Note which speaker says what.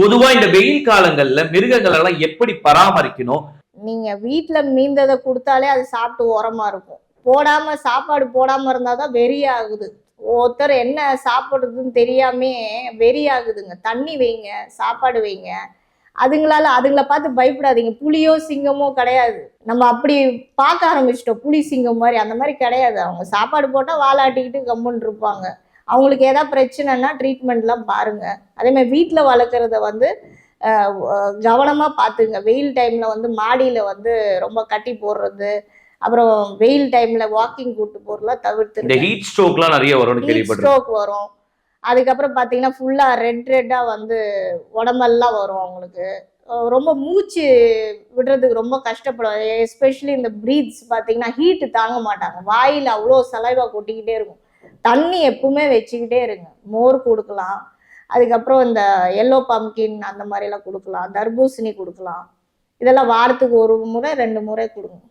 Speaker 1: பொதுவா இந்த வெயில் காலங்கள்ல மிருகங்கள் எல்லாம் எப்படி பராமரிக்கணும்?
Speaker 2: நீங்க வீட்டுல மீந்ததை கொடுத்தாலே அது சாப்பிட்டு உரமா இருக்கும். போடாம சாப்பாடு போடாம இருந்தாதான் வெறி ஆகுது ஒருத்தர் என்ன சாப்பிடுறதுன்னு தெரியாமே வெறி ஆகுதுங்க தண்ணி வைங்க சாப்பாடு வைங்க. அதுங்களால அதுங்களை பார்த்து பயப்படாதீங்க. புலியோ சிங்கமோ கிடையாது. நம்ம அப்படி பார்க்க ஆரம்பிச்சிட்டோம். புலி சிங்கம் மாதிரி. அந்த மாதிரி கிடையாது. அவங்க சாப்பாடு போட்டால் வாலாட்டிக்கிட்டு கம்முன்னு இருப்பாங்க. அவங்களுக்கு ஏதாவது பிரச்சனைனா ட்ரீட்மெண்ட்லாம் பாருங்க. அதே மாதிரி வீட்டில் வளர்க்குறத வந்து கவனமாக பார்த்துங்க வெயில் டைமில் வந்து மாடியில் வந்து ரொம்ப கட்டி போடுறது அப்புறம் வெயில் டைமில் வாக்கிங் கூட்டு போகிறதுலாம்
Speaker 1: இந்த
Speaker 2: தவிர்த்து
Speaker 1: ஹீட் ஸ்ட்ரோக்லாம் நிறைய வரும்னு கேள்விப்பட்டிருக்கேன்.
Speaker 2: ஸ்ட்ரோக் வரும். அதுக்கப்புறம் பார்த்தீங்கன்னா ஃபுல்லாக ரெட் ரெட்டாக வந்து உடம்பெல்லாம் வரும் அவங்களுக்கு. ரொம்ப மூச்சு விடுறதுக்கு ரொம்ப கஷ்டப்படும். எஸ்பெஷலி இந்த ப்ரீத்ஸ் பார்த்தீங்கன்னா ஹீட்டு தாங்க மாட்டாங்க. வாயில் அவ்வளோ சலைவா கொட்டிக்கிட்டே இருக்கும். தண்ணி எப்பவுமே வச்சுக்கிட்டே இருங்க. மோர் கொடுக்கலாம். அதுக்கப்புறம் இந்த எல்லோ பம்கின் அந்த மாதிரிலாம் கொடுக்கலாம். தர்பூசணி கொடுக்கலாம். இதெல்லாம் வாரத்துக்கு ஒரு முறை ரெண்டு முறை கொடுங்க.